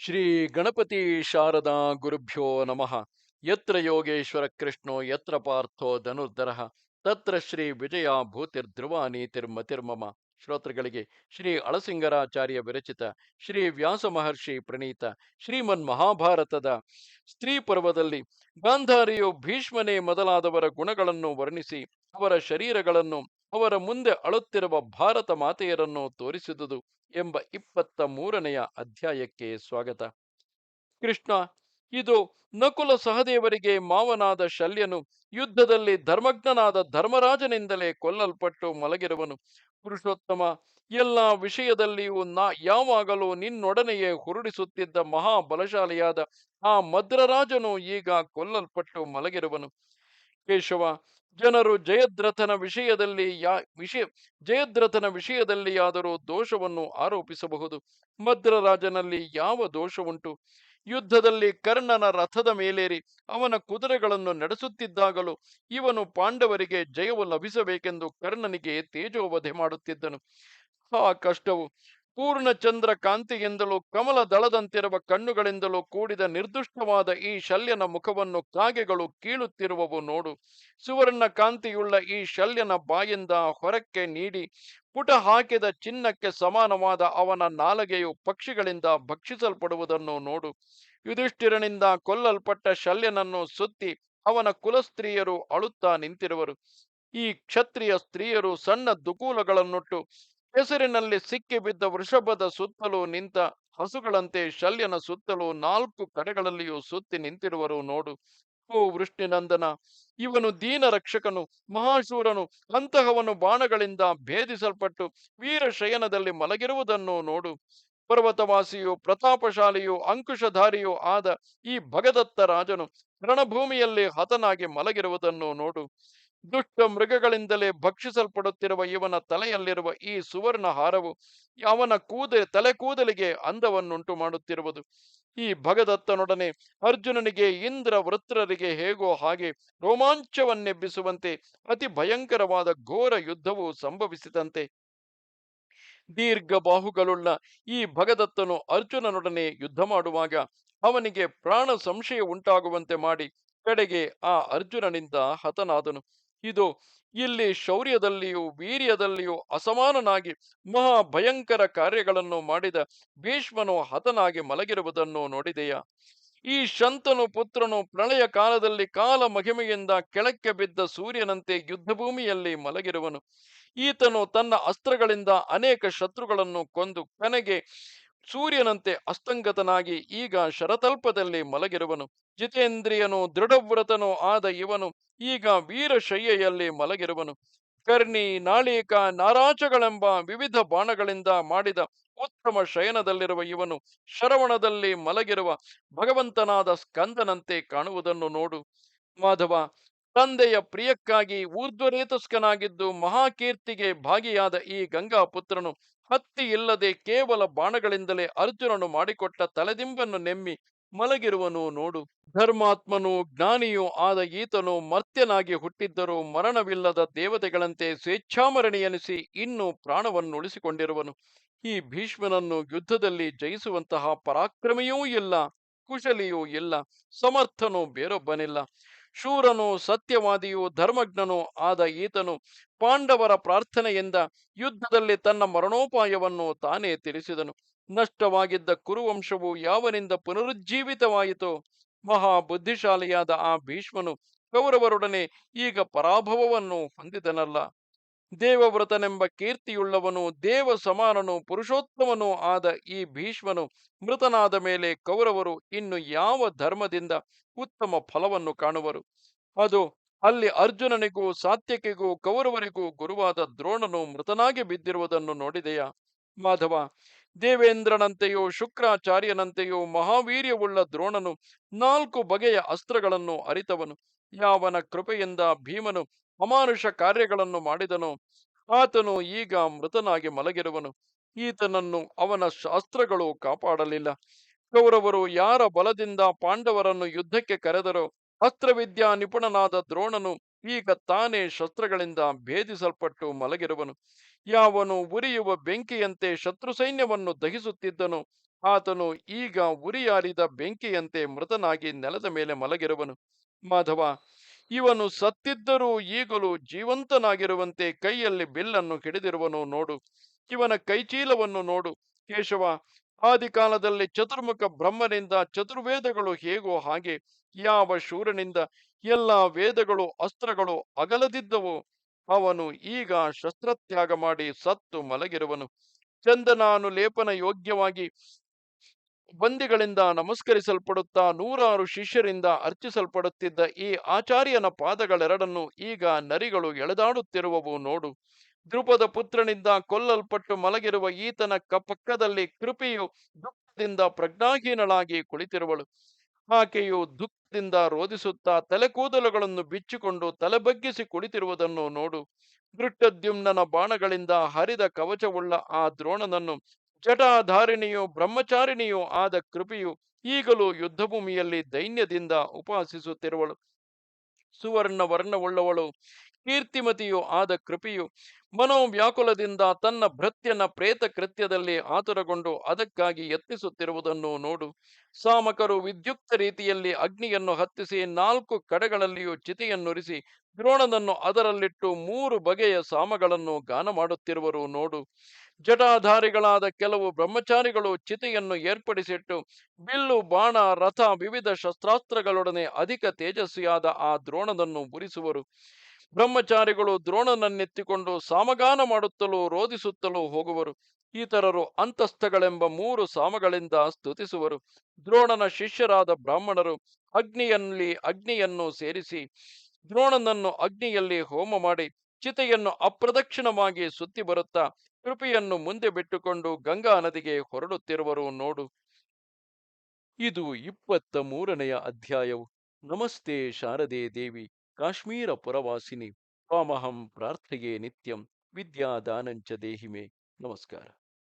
ಶ್ರೀ ಗಣಪತಿ ಶಾರದಾ ಗುರುಭ್ಯೋ ನಮಃ. ಯತ್ರ ಯೋಗೇಶ್ವರ ಕೃಷ್ಣೋ, ಯತ್ರ ಪಾರ್ಥೋ ಧನುರ್ಧರ. ತತ್ರ ಶ್ರೀ ವಿಜಯ ಭೂತಿರ್ಧ್ರುವ ನೀತಿರ್ಮತಿರ್ಮಮ ಶ್ರೋತೃಗಳಿಗೆ ಶ್ರೀ ಅಳಸಿಂಗರಾಚಾರ್ಯ ವಿರಚಿತ, ಶ್ರೀ ವ್ಯಾಸ ಮಹರ್ಷಿ ಪ್ರಣೀತ, ಶ್ರೀಮನ್ ಮಹಾಭಾರತದ ಸ್ತ್ರೀ ಪರ್ವದಲ್ಲಿ ಗಾಂಧಾರಿಯು ಭೀಷ್ಮನೇ ಮೊದಲಾದವರ ಗುಣಗಳನ್ನು ವರ್ಣಿಸಿ ಅವರ ಶರೀರಗಳನ್ನು ಅವರ ಮುಂದೆ ಅಳುತ್ತಿರುವ ಭಾರತ ಮಾತೆಯರನ್ನು ತೋರಿಸಿದುದು ಎಂಬ ಇಪ್ಪತ್ತ ಮೂರನೆಯ ಅಧ್ಯಾಯಕ್ಕೆ ಸ್ವಾಗತ. ಕೃಷ್ಣ, ಇದು ನಕುಲ ಸಹದೇವರಿಗೆ ಮಾವನಾದ ಶಲ್ಯನು ಯುದ್ಧದಲ್ಲಿ ಧರ್ಮಜ್ಞನಾದ ಧರ್ಮರಾಜನಿಂದಲೇ ಕೊಲ್ಲಲ್ಪಟ್ಟು ಮಲಗಿರುವನು. ಪುರುಷೋತ್ತಮ, ಎಲ್ಲ ವಿಷಯದಲ್ಲಿಯೂ ನಾ ಯಾವಾಗಲೂ ನಿನ್ನೊಡನೆಯೇ ಹುರುಡಿಸುತ್ತಿದ್ದ ಮಹಾಬಲಶಾಲಿಯಾದ ಆ ಮದ್ರರಾಜನು ಈಗ ಕೊಲ್ಲಲ್ಪಟ್ಟು ಮಲಗಿರುವನು. ಕೇಶವ ಜನರು ಜಯದ್ರಥನ ವಿಷಯದಲ್ಲಿ ಯಾ, ವಿಷಯ, ಜಯದ್ರಥನ ವಿಷಯದಲ್ಲಿಯಾದರೂ ದೋಷವನ್ನು ಆರೋಪಿಸಬಹುದು. ಮದ್ರರಾಜನಲ್ಲಿ ಯಾವ ದೋಷವುಂಟು? ಯುದ್ಧದಲ್ಲಿ ಕರ್ಣನ ರಥದ ಮೇಲೇರಿ ಅವನ ಕುದುರೆಗಳನ್ನು ನಡೆಸುತ್ತಿದ್ದಾಗಲೂ ಇವನು ಪಾಂಡವರಿಗೆ ಜಯವು ಲಭಿಸಬೇಕೆಂದು ಕರ್ಣನಿಗೆ ತೇಜೋವಧೆ ಮಾಡುತ್ತಿದ್ದನು. ಆ ಕಷ್ಟವು ಪೂರ್ಣಚಂದ್ರ ಕಾಂತಿಯಿಂದಲೂ ಕಮಲ ದಳದಂತಿರುವ ಕಣ್ಣುಗಳಿಂದಲೂ ಕೂಡಿದ ನಿರ್ದುಷ್ಟವಾದ ಈ ಶಲ್ಯನ ಮುಖವನ್ನು ಕಾಗೆಗಳು ಕೀಳುತ್ತಿರುವವು ನೋಡು. ಸುವರ್ಣ ಕಾಂತಿಯುಳ್ಳ ಈ ಶಲ್ಯನ ಬಾಯಿಂದ ಹೊರಕ್ಕೆ ನೀಡಿ ಪುಟ ಹಾಕಿದ ಚಿನ್ನಕ್ಕೆ ಸಮಾನವಾದ ಅವನ ನಾಲಗೆಯು ಪಕ್ಷಿಗಳಿಂದ ಭಕ್ಷಿಸಲ್ಪಡುವುದನ್ನು ನೋಡು. ಯುಧಿಷ್ಠಿರನಿಂದ ಕೊಲ್ಲಲ್ಪಟ್ಟ ಶಲ್ಯನನ್ನು ಸುತ್ತಿ ಅವನ ಕುಲಸ್ತ್ರೀಯರು ಅಳುತ್ತಾ ನಿಂತಿರುವರು. ಈ ಕ್ಷತ್ರಿಯ ಸ್ತ್ರೀಯರು ಸಣ್ಣ ದುಕೂಲಗಳನ್ನುಟ್ಟು ಹೆಸರಿನಲ್ಲಿ ಸಿಕ್ಕಿ ಬಿದ್ದ ವೃಷಭದ ಸುತ್ತಲೂ ನಿಂತ ಹಸುಗಳಂತೆ ಶಲ್ಯನ ಸುತ್ತಲೂ ನಾಲ್ಕು ಕಡೆಗಳಲ್ಲಿಯೂ ಸುತ್ತಿ ನಿಂತಿರುವರು ನೋಡು. ಓ ವೃಷ್ಣಿನಂದನ ಇವನು ದೀನ ರಕ್ಷಕನು ಮಹಾಶೂರನು ಅಂತಹವನು ಬಾಣಗಳಿಂದ ಭೇದಿಸಲ್ಪಟ್ಟು ವೀರಶಯನದಲ್ಲಿ ಮಲಗಿರುವುದನ್ನು ನೋಡು. ಪರ್ವತವಾಸಿಯು, ಪ್ರತಾಪಶಾಲಿಯು, ಅಂಕುಶಧಾರಿಯೂ ಆದ ಈ ಭಗದತ್ತ ರಾಜನು ರಣಭೂಮಿಯಲ್ಲಿ ಹತನಾಗಿ ಮಲಗಿರುವುದನ್ನು ನೋಡು. ದುಷ್ಟ ಮೃಗಗಳಿಂದಲೇ ಭಕ್ಷಿಸಲ್ಪಡುತ್ತಿರುವ ಇವನ ತಲೆಯಲ್ಲಿರುವ ಈ ಸುವರ್ಣ ಹಾರವು ಅವನ ಕೂದ ತಲೆ ಕೂದಲಿಗೆ ಅಂದವನ್ನುಂಟು ಮಾಡುತ್ತಿರುವುದು. ಈ ಭಗದತ್ತನೊಡನೆ ಅರ್ಜುನನಿಗೆ ಇಂದ್ರ ವೃತ್ರರಿಗೆ ಹೇಗೋ ಹಾಗೆ ರೋಮಾಂಚವನ್ನೆಬ್ಬಿಸುವಂತೆ ಅತಿ ಭಯಂಕರವಾದ ಘೋರ ಯುದ್ಧವು ಸಂಭವಿಸಿದಂತೆ. ದೀರ್ಘ ಬಾಹುಗಳುಳ್ಳ ಈ ಭಗದತ್ತನು ಅರ್ಜುನನೊಡನೆ ಯುದ್ಧ ಮಾಡುವಾಗ ಅವನಿಗೆ ಪ್ರಾಣ ಸಂಶಯ ಉಂಟಾಗುವಂತೆ ಮಾಡಿ ಕಡೆಗೆ ಆ ಅರ್ಜುನನಿಂದ ಹತನಾದನು. ಇದು ಇಲ್ಲಿ ಶೌರ್ಯದಲ್ಲಿಯೂ, ವೀರ್ಯದಲ್ಲಿಯೂ ಅಸಮಾನನಾಗಿ ಮಹಾ ಭಯಂಕರ ಕಾರ್ಯಗಳನ್ನು ಮಾಡಿದ ಭೀಷ್ಮನು ಹತನಾಗಿ ಮಲಗಿರುವುದನ್ನು ನೋಡಿದೆಯಾ? ಈ ಶಂತನು ಪುತ್ರನು ಪ್ರಳಯ ಕಾಲದಲ್ಲಿ ಕಾಲ ಮಹಿಮೆಯಿಂದ ಕೆಳಕ್ಕೆ ಬಿದ್ದ ಸೂರ್ಯನಂತೆ ಯುದ್ಧಭೂಮಿಯಲ್ಲಿ ಮಲಗಿರುವನು. ಈತನು ತನ್ನ ಅಸ್ತ್ರಗಳಿಂದ ಅನೇಕ ಶತ್ರುಗಳನ್ನು ಕೊಂದು ಕೊನೆಗೆ ಸೂರ್ಯನಂತೆ ಅಸ್ತಂಗತನಾಗಿ ಈಗ ಶರತಲ್ಪದಲ್ಲಿ ಮಲಗಿರುವನು. ಜಿತೇಂದ್ರಿಯನು ದೃಢವ್ರತನೂ ಆದ ಇವನು ಈಗ ವೀರಶಯ್ಯೆಯಲ್ಲಿ ಮಲಗಿರುವನು. ಕರ್ಣಿ, ನಾಳೀಕ ನಾರಾಚಗಳೆಂಬ ವಿವಿಧ ಬಾಣಗಳಿಂದ ಮಾಡಿದ ಉತ್ತಮ ಶಯನದಲ್ಲಿರುವ ಇವನು ಶರವಣದಲ್ಲಿ ಮಲಗಿರುವ ಭಗವಂತನಾದ ಸ್ಕಂದನಂತೆ ಕಾಣುವುದನ್ನು ನೋಡು. ಮಾಧವ ತಂದೆಯ ಪ್ರಿಯಕ್ಕಾಗಿ ಊರ್ಧ್ವರೇತಸ್ಕನಾಗಿದ್ದು ಮಹಾಕೀರ್ತಿಗೆ ಭಾಗಿಯಾದ ಈ ಗಂಗಾ ಪುತ್ರನು ಹತ್ತಿ ಇಲ್ಲದೆ ಕೇವಲ ಬಾಣಗಳಿಂದಲೇ ಅರ್ಜುನನು ಮಾಡಿಕೊಟ್ಟ ತಲೆದಿಂಬನ್ನು ನೆಮ್ಮಿ ಮಲಗಿರುವನು ನೋಡು. ಧರ್ಮಾತ್ಮನು ಜ್ಞಾನಿಯೂ ಆದ ಈತನು ಮರ್ತ್ಯನಾಗಿ ಹುಟ್ಟಿದ್ದರೂ ಮರಣವಿಲ್ಲದ ದೇವತೆಗಳಂತೆ ಸ್ವೇಚ್ಛಾಮರಣಿ ಎನಿಸಿ ಇನ್ನೂ ಪ್ರಾಣವನ್ನು ಉಳಿಸಿಕೊಂಡಿರುವನು ಈ ಭೀಷ್ಮನನ್ನು ಯುದ್ಧದಲ್ಲಿ ಜಯಿಸುವಂತಹ ಪರಾಕ್ರಮಿಯೂ ಇಲ್ಲ, ಕುಶಲಿಯೂ ಇಲ್ಲ, ಸಮರ್ಥನೂ ಬೇರೊಬ್ಬನಿಲ್ಲ. ಶೂರನು ಸತ್ಯವಾದಿಯು ಧರ್ಮಜ್ಞನೂ ಆದ ಈತನು ಪಾಂಡವರ ಪ್ರಾರ್ಥನೆಯಿಂದ ಯುದ್ಧದಲ್ಲಿ ತನ್ನ ಮರಣೋಪಾಯವನ್ನು ತಾನೇ ತಿಳಿಸಿದನು ನಷ್ಟವಾಗಿದ್ದ ಕುರುವಂಶವು ಯಾವನಿಂದ ಪುನರುಜ್ಜೀವಿತವಾಯಿತೋ ಮಹಾ ಬುದ್ಧಿಶಾಲಿಯಾದ ಆ ಭೀಷ್ಮನು ಕೌರವರೊಡನೆ ಈಗ ಪರಾಭವವನ್ನು ಹೊಂದಿದನಲ್ಲ. ದೇವವ್ರತನೆಂಬ ಕೀರ್ತಿಯುಳ್ಳವನು ದೇವ ಸಮಾನನು ಪುರುಷೋತ್ತಮನು ಆದ ಈ ಭೀಷ್ಮನು ಮೃತನಾದ ಮೇಲೆ ಕೌರವರು ಇನ್ನು ಯಾವ ಧರ್ಮದಿಂದ ಉತ್ತಮ ಫಲವನ್ನು ಕಾಣುವರು? ಅದು ಅಲ್ಲಿ ಅರ್ಜುನನಿಗೂ, ಸಾತ್ಯಕಿಗೂ, ಕೌರವರಿಗೂ ಗುರುವಾದ ದ್ರೋಣನು ಮೃತನಾಗಿ ಬಿದ್ದಿರುವುದನ್ನು ನೋಡಿದೆಯಾ? ಮಾಧವ, ದೇವೇಂದ್ರನಂತೆಯೋ, ಶುಕ್ರಾಚಾರ್ಯನಂತೆಯೋ, ಮಹಾವೀರ್ಯವುಳ್ಳ ದ್ರೋಣನು ನಾಲ್ಕು ಬಗೆಯ ಅಸ್ತ್ರಗಳನ್ನು ಅರಿತವನು. ಯಾವನ ಕೃಪೆಯಿಂದ ಭೀಮನು ಅಮಾನುಷ ಕಾರ್ಯಗಳನ್ನು ಮಾಡಿದನು. ಆತನು ಈಗ ಮೃತನಾಗಿ ಮಲಗಿರುವನು. ಈತನನ್ನು ಅವನ ಶಾಸ್ತ್ರಗಳು ಕಾಪಾಡಲಿಲ್ಲ. ಕೌರವರು ಯಾರ ಬಲದಿಂದ ಪಾಂಡವರನ್ನು ಯುದ್ಧಕ್ಕೆ ಕರೆದರೋ ಅಸ್ತ್ರವಿದ್ಯಾ ನಿಪುಣನಾದ ದ್ರೋಣನು ಈಗ ತಾನೇ ಶಸ್ತ್ರಗಳಿಂದ ಭೇದಿಸಲ್ಪಟ್ಟು ಮಲಗಿರುವನು. ಯಾವನು ಉರಿಯುವ ಬೆಂಕಿಯಂತೆ ಶತ್ರು ಸೈನ್ಯವನ್ನು ದಹಿಸುತ್ತಿದ್ದನು. ಆತನು ಈಗ ಉರಿಯಾರಿದ ಬೆಂಕಿಯಂತೆ ಮೃತನಾಗಿ ನೆಲದ ಮೇಲೆ ಮಲಗಿರುವನು. ಮಾಧವ ಇವನು ಸತ್ತಿದ್ದರೂ ಈಗಲೂ ಜೀವಂತನಾಗಿರುವಂತೆ ಕೈಯಲ್ಲಿ ಬಿಲ್ಲನ್ನು ಹಿಡಿದಿರುವನು ನೋಡು. ಇವನ ಕೈಚೀಲವನ್ನು ನೋಡು. ಕೇಶವ, ಆದಿಕಾಲದಲ್ಲಿ ಚತುರ್ಮುಖ ಬ್ರಹ್ಮನಿಂದ ಚತುರ್ವೇದಗಳು ಹೇಗೋ ಹಾಗೆ, ಯಾವ ಶೂರನಿಂದ ಎಲ್ಲ ವೇದಗಳು, ಅಸ್ತ್ರಗಳು ಅಗಲದಿದ್ದವು, ಅವನು ಈಗ ಶಸ್ತ್ರತ್ಯಾಗ ಮಾಡಿ ಸತ್ತು ಮಲಗಿರುವನು. ಚಂದನಾನು ಲೇಪನ ಯೋಗ್ಯವಾಗಿ ಬಂದಿಗಳಿಂದ ನಮಸ್ಕರಿಸಲ್ಪಡುತ್ತಾ ನೂರಾರು ಶಿಷ್ಯರಿಂದ ಅರ್ಚಿಸಲ್ಪಡುತ್ತಿದ್ದ ಈ ಆಚಾರ್ಯನ ಪಾದಗಳೆರಡನ್ನು ಈಗ ನರಿಗಳು ಎಳೆದಾಡುತ್ತಿರುವವು ನೋಡು. ದ್ರುಪದ ಪುತ್ರನಿಂದ ಕೊಲ್ಲಲ್ಪಟ್ಟು ಮಲಗಿರುವ ಈತನ ಪಕ್ಕದಲ್ಲಿ ಕೃಪೆಯು ದುಃಖದಿಂದ ಪ್ರಜ್ಞಾಹೀನಳಾಗಿ ಕುಳಿತಿರುವಳು. ಆಕೆಯು ದುಃಖದಿಂದ ರೋಧಿಸುತ್ತಾ ತಲೆಕೂದಲುಗಳನ್ನು ಬಿಚ್ಚಿಕೊಂಡು ತಲೆಬಗ್ಗಿಸಿ ಕುಳಿತಿರುವುದನ್ನು ನೋಡು. ದೃಷ್ಟದ್ಯುಮ್ನ ಬಾಣಗಳಿಂದ ಹರಿದ ಕವಚವುಳ್ಳ ಆ ದ್ರೋಣನನ್ನು ಜಟಾಧಾರಿಣಿಯು, ಬ್ರಹ್ಮಚಾರಿಣಿಯೂ ಆದ ಕೃಪೆಯು ಈಗಲೂ ಯುದ್ಧಭೂಮಿಯಲ್ಲಿ ದೈನ್ಯದಿಂದ ಉಪಾಸಿಸುತ್ತಿರುವಳು. ಸುವರ್ಣ ವರ್ಣವುಳ್ಳವಳು, ಕೀರ್ತಿಮತಿಯೂ ಆದ ಕೃಪೆಯು ಮನೋವ್ಯಾಕುಲದಿಂದ ತನ್ನ ಭೃತ್ಯನ ಪ್ರೇತ ಕೃತ್ಯದಲ್ಲಿ ಆತುರಗೊಂಡು ಅದಕ್ಕಾಗಿ ಯತ್ನಿಸುತ್ತಿರುವುದನ್ನು ನೋಡು. ಸಾಮಕರು ವಿದ್ಯುಕ್ತ ರೀತಿಯಲ್ಲಿ ಅಗ್ನಿಯನ್ನು ಹತ್ತಿಸಿ ನಾಲ್ಕು ಕಡೆಗಳಲ್ಲಿಯೂ ಚಿತೆಯನ್ನುರಿಸಿ ದ್ರೋಣನನ್ನು ಅದರಲ್ಲಿಟ್ಟು ಮೂರು ಬಗೆಯ ಸಾಮಗಳನ್ನು ಗಾನ ಮಾಡುತ್ತಿರುವರು ನೋಡು. ಜಟಾಧಾರಿಗಳಾದ ಕೆಲವು ಬ್ರಹ್ಮಚಾರಿಗಳು ಚಿತೆಯನ್ನು ಏರ್ಪಡಿಸಿಟ್ಟು, ಬಿಲ್ಲು, ಬಾಣ, ರಥ, ವಿವಿಧ ಶಸ್ತ್ರಾಸ್ತ್ರಗಳೊಡನೆ ಅಧಿಕ ತೇಜಸ್ವಿಯಾದ ಆ ದ್ರೋಣನನ್ನು ಮುರಿಸುವರು ಬ್ರಹ್ಮಚಾರಿಗಳು ದ್ರೋಣನನ್ನೆತ್ತಿಕೊಂಡು ಸಾಮಗಾನ ಮಾಡುತ್ತಲೂ ರೋಧಿಸುತ್ತಲೂ ಹೋಗುವರು. ಇತರರು ಅಂತಸ್ಥಗಳೆಂಬ ಮೂರು ಸಾಮಗಳಿಂದ ಸ್ತುತಿಸುವರು. ದ್ರೋಣನ ಶಿಷ್ಯರಾದ ಬ್ರಾಹ್ಮಣರು ಅಗ್ನಿಯಲ್ಲಿ ಅಗ್ನಿಯನ್ನು ಸೇರಿಸಿ, ದ್ರೋಣನನ್ನು ಅಗ್ನಿಯಲ್ಲಿ ಹೋಮ ಮಾಡಿ, ಚಿತೆಯನ್ನು ಅಪ್ರದಕ್ಷಿಣವಾಗಿ ಸುತ್ತಿ ಬರುತ್ತಾ ಕೃಪೆಯನ್ನು ಮುಂದೆ ಬಿಟ್ಟುಕೊಂಡು ಗಂಗಾ ನದಿಗೆ ಹೊರಡುತ್ತಿರುವರು ನೋಡು. ಇದು ಇಪ್ಪತ್ತ ಮೂರನೆಯ ಅಧ್ಯಾಯವು. ನಮಸ್ತೆ ಶಾರದೆ ದೇವಿ, ಕಾಶ್ಮೀರ ಪುರವಾಸಿನಿ ತ್ವಾಮಹಂ ಪ್ರಾರ್ಥೆಯೇ ನಿತ್ಯಂ, ವಿದ್ಯಾದಾನಂಚ ದೇಹಿಮೆ. ನಮಸ್ಕಾರ.